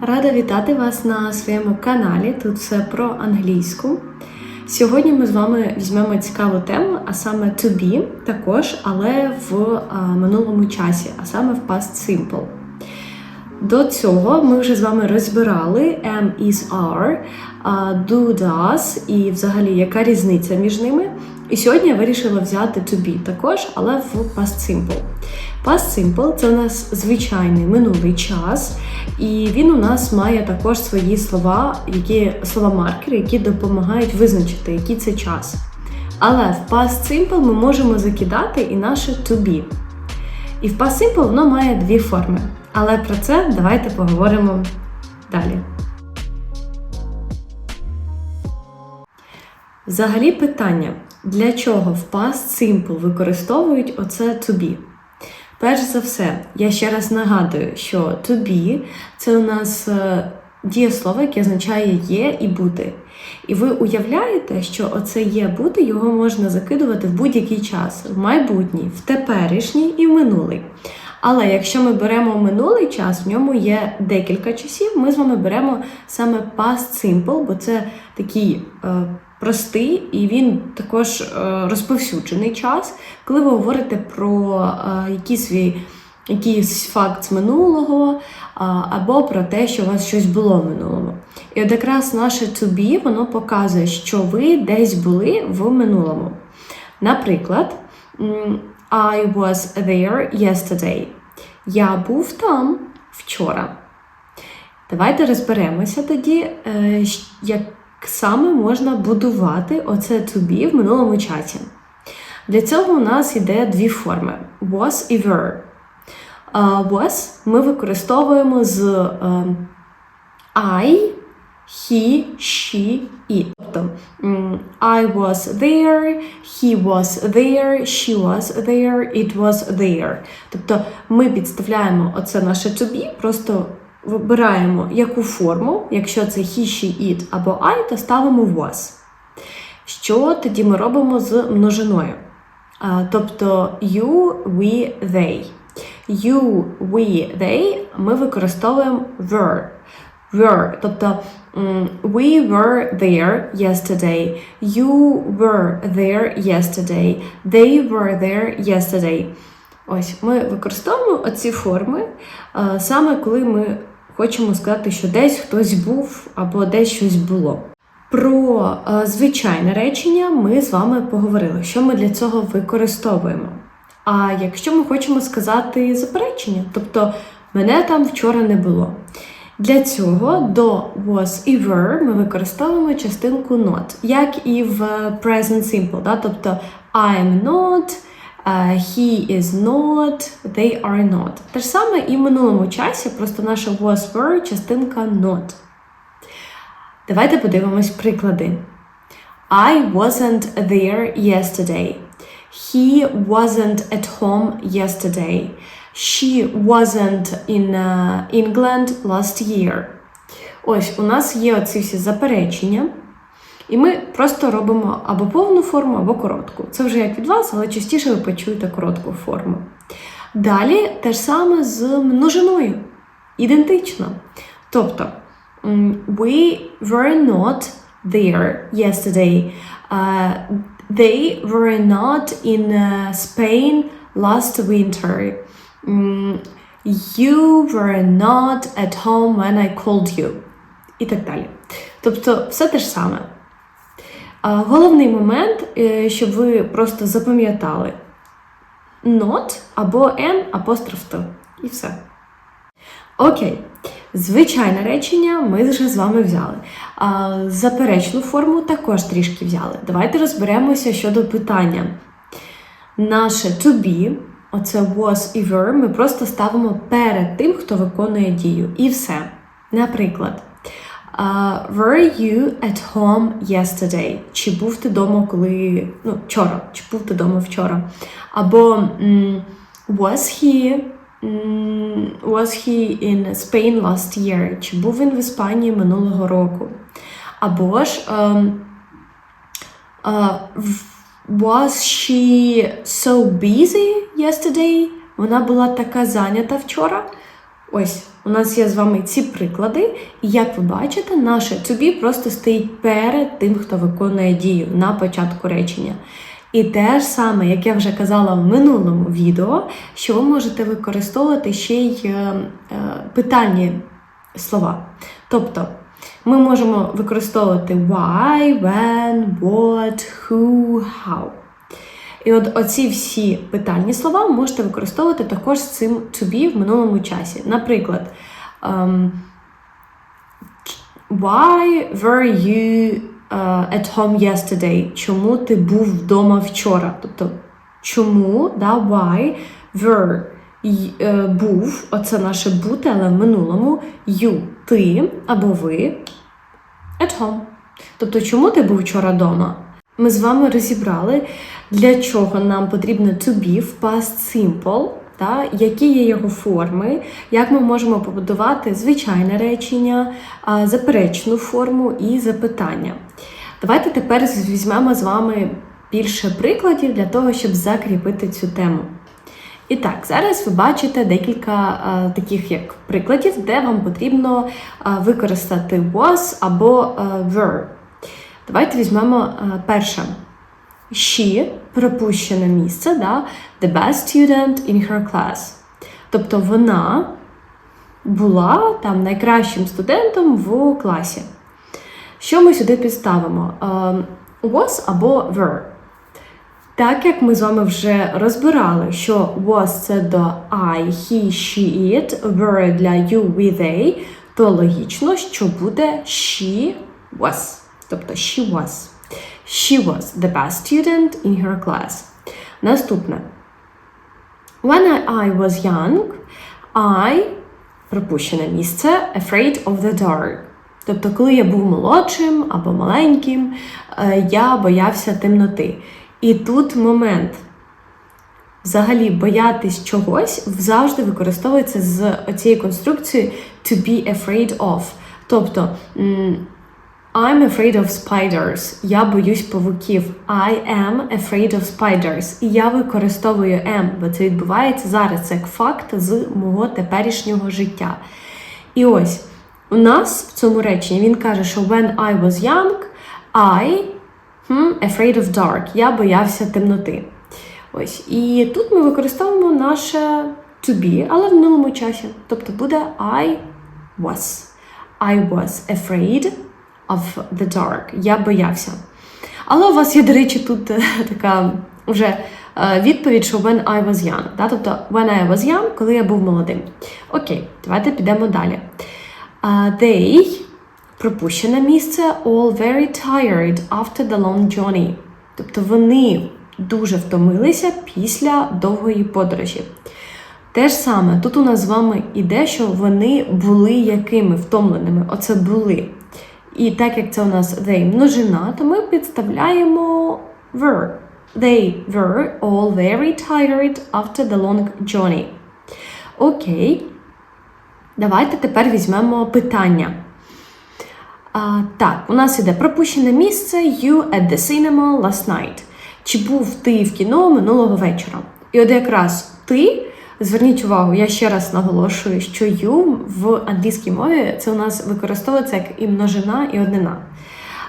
Рада вітати вас на своєму каналі. Тут все про англійську. Сьогодні ми з вами візьмемо цікаву тему, а саме to be, також, але в минулому часі, а саме в past simple. До цього ми вже з вами розбирали am, is, are, do, does і взагалі яка різниця між ними. І сьогодні я вирішила взяти to також, але в past simple. Past simple це у нас звичайний минулий час, і він у нас має також свої слова, які слова-маркери, які допомагають визначити, який це час. Але в past simple ми можемо закидати і наше to be. І в past simple воно має дві форми. Але про це давайте поговоримо далі. Взагалі питання, для чого в past simple використовують оце to be? Перш за все, я ще раз нагадую, що to be це у нас е, дієслово, яке означає є і бути. І ви уявляєте, що оце є бути, його можна закидувати в будь-який час, в майбутній, в теперішній і в минулий. Але якщо ми беремо минулий час, в ньому є декілька часів, ми з вами беремо саме past simple, бо це такий е, простий і він також е, розповсюджений час, коли ви говорите про е, якийсь свій якийсь факт з минулого, або про те, що у вас щось було в минулому. І от якраз наше be, воно показує, що ви десь були в минулому. Наприклад, I was there yesterday. Я був там вчора. Давайте розберемося тоді, е, як саме можна будувати оце be в минулому часі. Для цього у нас йде дві форми: was і were. Was ми використовуємо з е, I, he, she, it. Тобто I was there, he was there, she was there, it was there. Тобто ми підставляємо оце наше be, просто вибираємо яку форму, якщо це he, she, it або I, то ставимо was. Що тоді ми робимо з множиною? Тобто you, we, they. You, we, they ми використовуємо were. Were. Тобто we were there yesterday. You were there yesterday. They were there yesterday. Ось ми використовуємо оці форми саме коли ми хочемо сказати, що десь хтось був або десь щось було. Про е, звичайне речення ми з вами поговорили, що ми для цього використовуємо. А якщо ми хочемо сказати заперечення, тобто мене там вчора не було. Для цього до was і were ми використовуємо частинку not, як і в present simple, да? тобто I'm not, е, he is not, they are not. Те ж саме і в минулому часі, просто наша was were частинка not. Давайте подивимось приклади. I wasn't there yesterday. He wasn't at home yesterday. She wasn't in uh, England last year. Ось у нас є оці всі заперечення, і ми просто робимо або повну форму, або коротку. Це вже як від вас, але частіше ви почуєте коротку форму. Далі те ж саме з множиною. Ідентично. Тобто, we were not there yesterday. Uh, they were not in uh, Spain last winter. You were not at home when I called you. І так далі. Тобто, все те ж саме. Головний момент, е, щоб ви просто запам'ятали not або n апостроф Т. І все. Окей. Звичайне речення ми вже з вами взяли. А, заперечну форму також трішки взяли. Давайте розберемося щодо питання. Наше to be, оце was і were, ми просто ставимо перед тим, хто виконує дію. І все. Наприклад, were you at home yesterday? Чи був ти вдома, коли. Ну, вчора, чи був ти вдома вчора? Або м, was he was he in Spain last year? Чи був він в Іспанії минулого року? Або ж а, в- was she so busy yesterday? Вона була така зайнята вчора. Ось, у нас є з вами ці приклади, і як ви бачите, наше be просто стоїть перед тим, хто виконує дію на початку речення. І те ж саме, як я вже казала в минулому відео, що ви можете використовувати ще й е, е, питальні слова. Тобто ми можемо використовувати why, when, what, who, how. І от оці всі питальні слова можете використовувати також з цим to be в минулому часі. Наприклад, ем, Why were you uh, at home yesterday? Чому ти був вдома вчора? Тобто, чому, да, why, were, е, був, оце наше бути, але в минулому, you, ти або ви at home. Тобто, чому ти був вчора вдома? Ми з вами розібрали, для чого нам потрібно to be в past simple, та, які є його форми, як ми можемо побудувати звичайне речення, заперечну форму і запитання. Давайте тепер візьмемо з вами більше прикладів для того, щоб закріпити цю тему. І так, зараз ви бачите декілька а, таких як прикладів, де вам потрібно а, використати was або а, were. Давайте візьмемо а, перше. She пропущене місце, да? the best student in her class. Тобто вона була там найкращим студентом в класі. Що ми сюди підставимо? Ем, Was або were. Так як ми з вами вже розбирали, що was це до I, he, she, it, were для you, we, they, то логічно, що буде she was. Тобто she was. She was the best student in her class. Наступне. When I, was young, I пропущене місце afraid of the dark. Тобто, коли я був молодшим або маленьким, е, я боявся темноти. І тут момент. Взагалі, боятись чогось завжди використовується з оцією конструкцією to be afraid of. Тобто, I'm afraid of spiders. Я боюсь павуків. I am afraid of spiders. І я використовую am, бо це відбувається зараз. Як факт з мого теперішнього життя. І ось у нас в цьому реченні він каже, що when I was young, I hmm, afraid of dark. Я боявся темноти. Ось. І тут ми використовуємо наше to be, але в минулому часі. Тобто буде I was. I was afraid of the dark. Я боявся. Але у вас є, до речі, тут е, така вже е, відповідь, що when I was young. Да? Тобто when I was young, коли я був молодим. Окей, давайте підемо далі. They пропущене місце all very tired after the long journey. Тобто вони дуже втомилися після довгої подорожі. Те ж саме, тут у нас з вами іде, що вони були якими втомленими. Оце були. І так як це у нас they множина, то ми підставляємо were. They were all very tired after the long journey. Окей. Давайте тепер візьмемо питання. А, так, у нас іде пропущене місце You at the cinema last night. Чи був ти в кіно минулого вечора? І от якраз ти, зверніть увагу, я ще раз наголошую, що you в англійській мові це у нас використовується як і множина, і однина.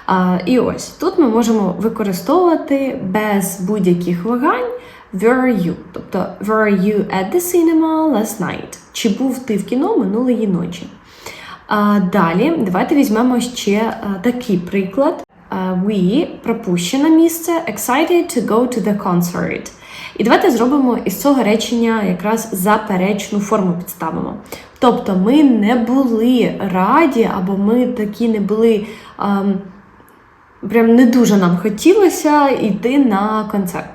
А, і ось тут ми можемо використовувати без будь-яких вагань were you. Тобто were you at the cinema last night? Чи був ти в кіно минулої ночі? А, далі, давайте візьмемо ще а, такий приклад. А, we пропущене місце excited to go to the concert. І давайте зробимо із цього речення якраз заперечну форму підставимо. Тобто ми не були раді, або ми такі не були. ем, прям не дуже нам хотілося йти на концерт.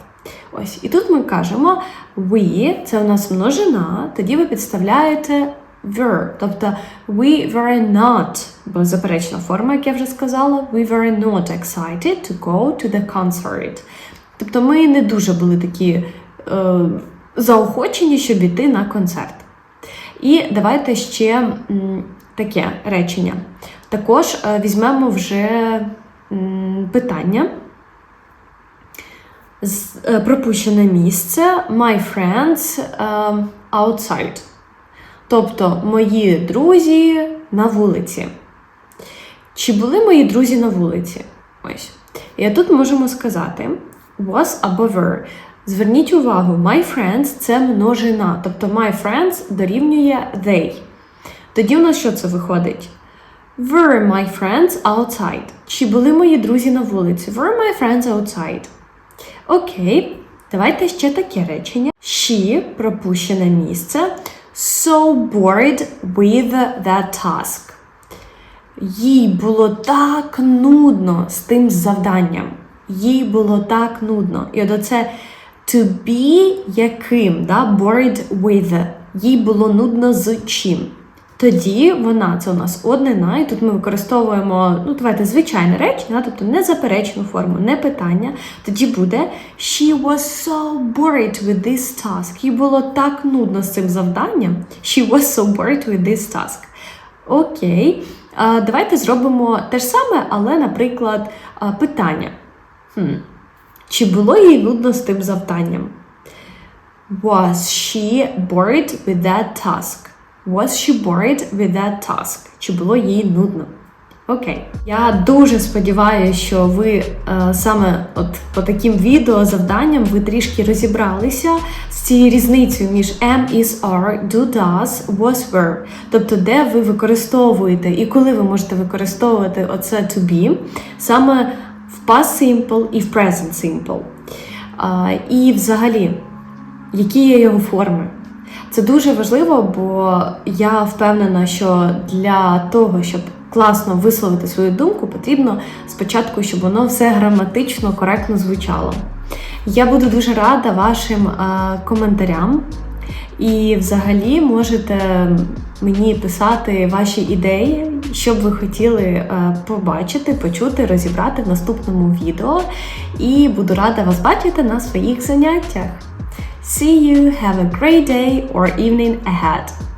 Ось, і тут ми кажемо we, це у нас множина, тоді ви підставляєте were, тобто we were not, бо заперечна форма, як я вже сказала, we were not excited to go to the concert. Тобто ми не дуже були такі е, заохочені, щоб іти на концерт. І давайте ще м, таке речення. Також е, візьмемо вже м, питання. З- е, Пропущене місце My friends е, outside. Тобто мої друзі на вулиці. Чи були мої друзі на вулиці? Ось. І тут можемо сказати was або were. Зверніть увагу, my friends це множина. Тобто my friends дорівнює they. Тоді у нас що це виходить? Were my friends outside? Чи були мої друзі на вулиці? Were my friends outside? Окей, давайте ще таке речення. She пропущене місце. So bored with that task. Їй було так нудно з тим завданням. Їй було так нудно. І от оце to be яким, да? bored with. Їй було нудно з чим. Тоді вона це у нас однина, і тут ми використовуємо, ну давайте звичайне речення, тобто не заперечну форму, не питання. Тоді буде She was so bored with this task. Їй було так нудно з цим завданням. She was so bored with this task. Окей. Давайте зробимо те ж саме, але, наприклад, питання. Чи було їй нудно з тим завданням? Was she bored with that task? Was she bored with that task? Чи було їй нудно? Окей. Я дуже сподіваюся, що ви е, саме от по таким відео завданням ви трішки розібралися з цією різницею між am, is, are, do, does, was, were. Тобто, де ви використовуєте і коли ви можете використовувати оце to be, саме в past simple і в present simple. І взагалі, які є його форми? Це дуже важливо, бо я впевнена, що для того, щоб класно висловити свою думку, потрібно спочатку, щоб воно все граматично коректно звучало. Я буду дуже рада вашим коментарям. І взагалі можете мені писати ваші ідеї, що б ви хотіли е, побачити, почути, розібрати в наступному відео. І буду рада вас бачити на своїх заняттях. See you, have a great day or evening ahead.